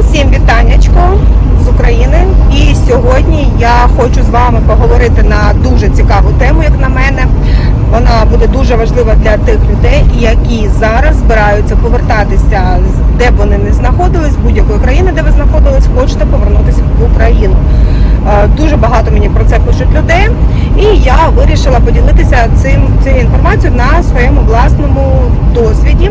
Всім всім вітаннячко з України. І сьогодні я хочу з вами поговорити на дуже цікаву тему, як на мене. Вона буде дуже важлива для тих людей, які зараз збираються повертатися, де б вони не знаходились, будь-якої країни, де ви знаходились, хочете повернутися в Україну. Е, Дуже багато мені про це пишуть людей, і я вирішила поділитися цим цією інформацією на своєму власному досвіді.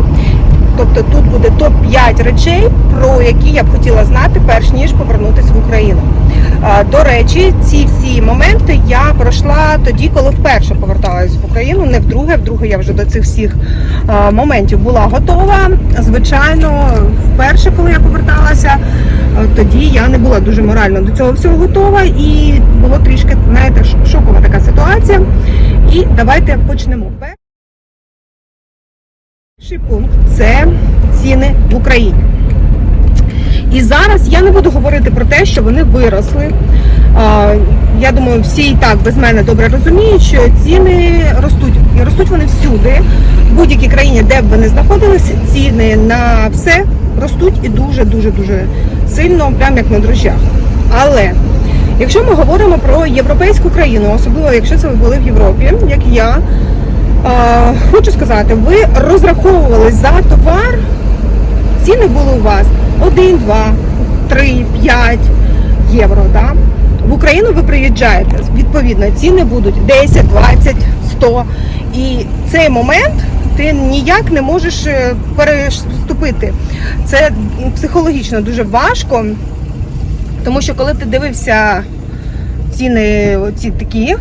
Тобто тут буде топ-5 речей, про які я б хотіла знати, перш ніж повернутися в Україну. До речі, ці всі моменти я пройшла тоді, коли вперше поверталась в Україну, не вдруге. Вдруге я вже до цих всіх моментів була готова. Звичайно, вперше, коли я поверталася, тоді я не була дуже морально до цього всього готова, і було трішки, знаєте, шокова така ситуація. І давайте почнемо. Перший пункт це ціни в Україні. І зараз я не буду говорити про те, що вони виросли. Я думаю, всі і так без мене добре розуміють, що ціни ростуть. І ростуть вони всюди. В будь-якій країні, де б ви не знаходилися, ціни на все ростуть і дуже-дуже дуже сильно, прямо як на дрожжах. Але якщо ми говоримо про європейську країну, особливо якщо це ви були в Європі, як я, хочу сказати, ви розраховували за товар, ціни були у вас 1, 2, 3, 5 євро. Да? В Україну ви приїжджаєте, відповідно, ціни будуть 10, 20, 100. І цей момент ти ніяк не можеш е, переступити. Це психологічно дуже важко, тому що коли ти дивився ціни ці такі,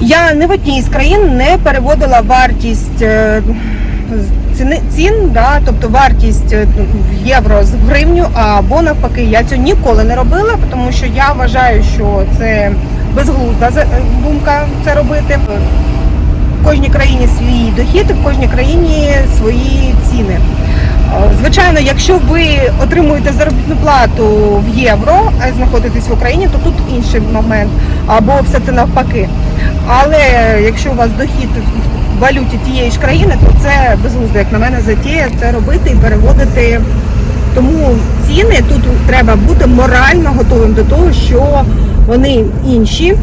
я не в одній з країн не переводила вартість е, ціни цін, да, тобто вартість е, в євро з гривню, або навпаки, я цього ніколи не робила, тому що я вважаю, що це безглузда е, думка це робити. В кожній країні свій дохід, в кожній країні свої ціни. Е, Звичайно, якщо ви отримуєте заробітну плату в євро, а знаходитесь в Україні, то тут інший момент, або все це навпаки. Але якщо у вас дохід в валюті тієї ж країни, то це безглуздо, як на мене, затія це робити і переводити. Тому ціни тут треба бути морально готовим до того, що вони інші,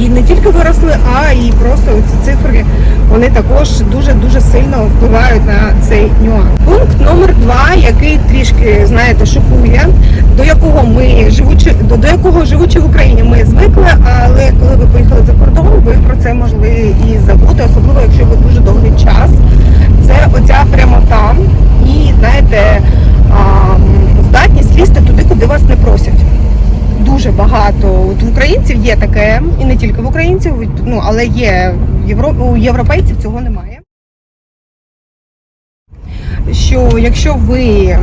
і не тільки виросли, а і просто ці цифри вони також дуже дуже сильно впливають на цей нюанс. Пункт номер два, який трішки знаєте шокує, до якого ми живучи до якого живучи в Україні, ми звикли, але коли ви поїхали за кордон, ви про це могли і забути, особливо якщо ви дуже довгий час. Це оця прямота і знаєте а, здатність лізти туди, куди вас не просять дуже багато. От в українців є таке, і не тільки в українців, ну але є Євро... у європейців цього немає. Що якщо ви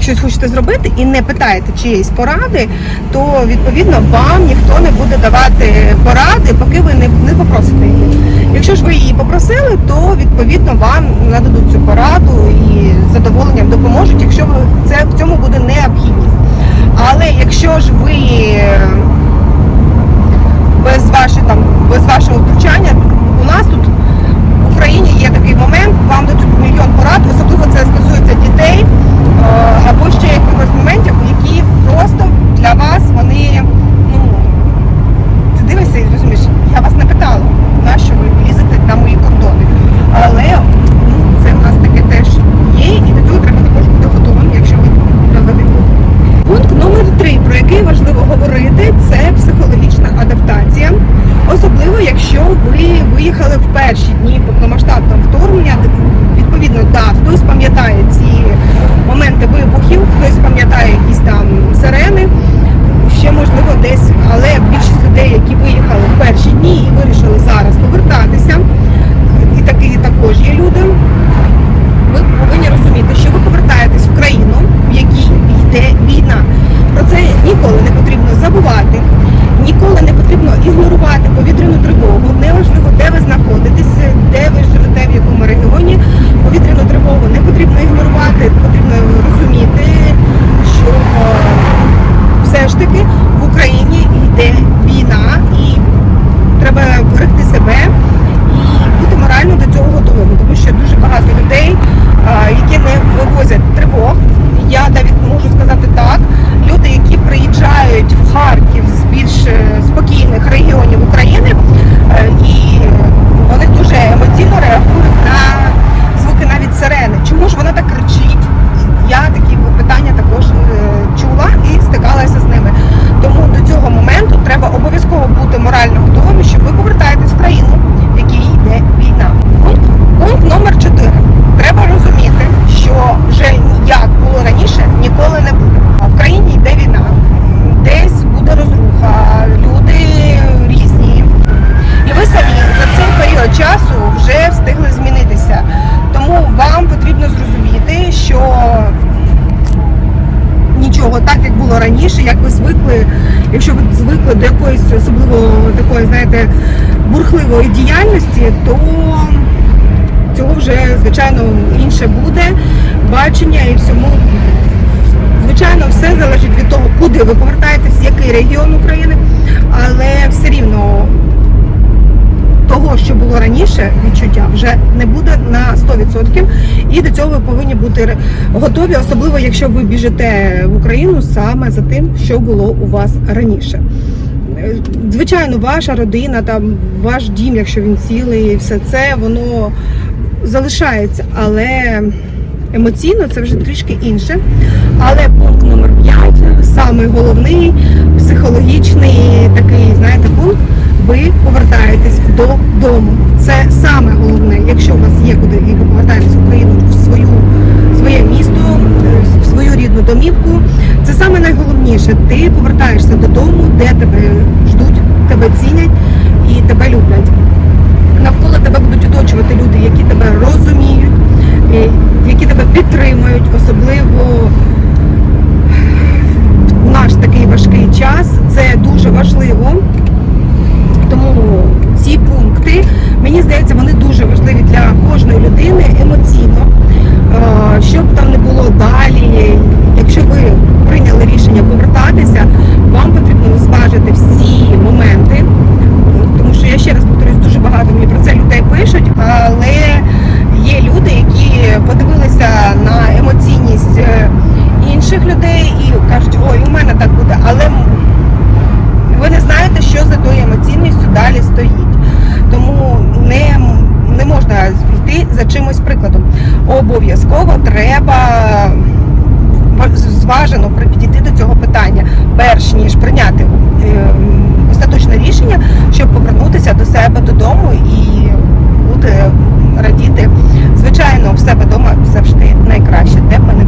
щось хочете зробити і не питаєте чиєїсь поради, то відповідно вам ніхто не буде давати поради, поки ви не, не попросите її. Якщо ж ви її попросили, то відповідно вам нададуть цю пораду і з задоволенням допоможуть, якщо ви це в цьому буде необхідність. Але якщо ж ви е, без вашої там без вашого втручання, у нас тут в Україні є такий момент, вам дадуть мільйон порад, особливо це стосується дітей е, або ще якихось моментів, які просто для вас вони, ну ти дивишся і розумієш, я вас не питала, на що ви лізете на мої кордони. Але ну, це в нас таке теж є, і до цього треба також бути готовим, якщо ви правдиві. Пункт номер три, про який важливо говорити, це психологічна адаптація. Особливо, якщо ви виїхали в перші дні повномасштабного вторгнення, відповідно, да, хтось пам'ятає ці моменти вибухів, хтось пам'ятає якісь там сирени, ще можливо десь, але більшість людей, які виїхали в перші дні і вирішили зараз повертатися, і такі також є люди, ви повинні розуміти, що ви повертаєтесь в країну, в якій йде війна. Про це ніколи не потрібно забувати, ніколи не потрібно ігнорувати повітряну тривогу. Неважливо, де ви знаходитесь, де ви живете, в якому регіоні. Повітряну тривогу не потрібно ігнорувати, потрібно розуміти, що е, все ж таки в Україні йде війна і треба берегти себе і бути морально до цього готовими, тому що дуже багато людей, а, які не раніше, як ви звикли, якщо ви звикли до якоїсь особливо такої, знаєте, бурхливої діяльності, то цього вже звичайно інше буде бачення і всьому. Звичайно, все залежить від того, куди ви повертаєтесь, який регіон України, але все рівно того, що було раніше, відчуття вже не буде на 100%. І до цього ви повинні бути готові, особливо якщо ви біжите в Україну саме за тим, що було у вас раніше. Е, Звичайно, ваша родина, там ваш дім, якщо він цілий, все це воно залишається, але емоційно це вже трішки інше. Але пункт номер 5, самий головний, психологічний такий, знаєте, пункт. Ви повертаєтесь додому. Це саме головне, якщо у вас є куди і ви повертаєтесь в Україну в свою своє місто, е, в свою рідну домівку. Це саме найголовніше. Ти повертаєшся додому, де тебе ждуть, тебе цінять і тебе люблять. Навколо тебе будуть оточувати люди, які тебе розуміють, е, які тебе підтримують, особливо в наш такий важкий час. Це дуже важливо. Тому ці пункти, мені здається, вони дуже важливі для кожної людини емоційно. Е, Що б там не було далі, якщо ви прийняли рішення повертатися, вам потрібно зважити всі моменти. Тому що я ще раз повторюсь, дуже багато мені про це людей пишуть, але є люди, які подивилися на емоційність е, інших людей і кажуть, ой, у мене так буде, але ви не знаєте, що за тою емоційністю далі стоїть тому не не можна йти за чимось прикладом. Обов'язково треба зважено підійти до цього питання, перш ніж прийняти ем, остаточне рішення, щоб повернутися до себе додому і бути радіти. Звичайно, в себе вдома завжди найкраще, де б ми не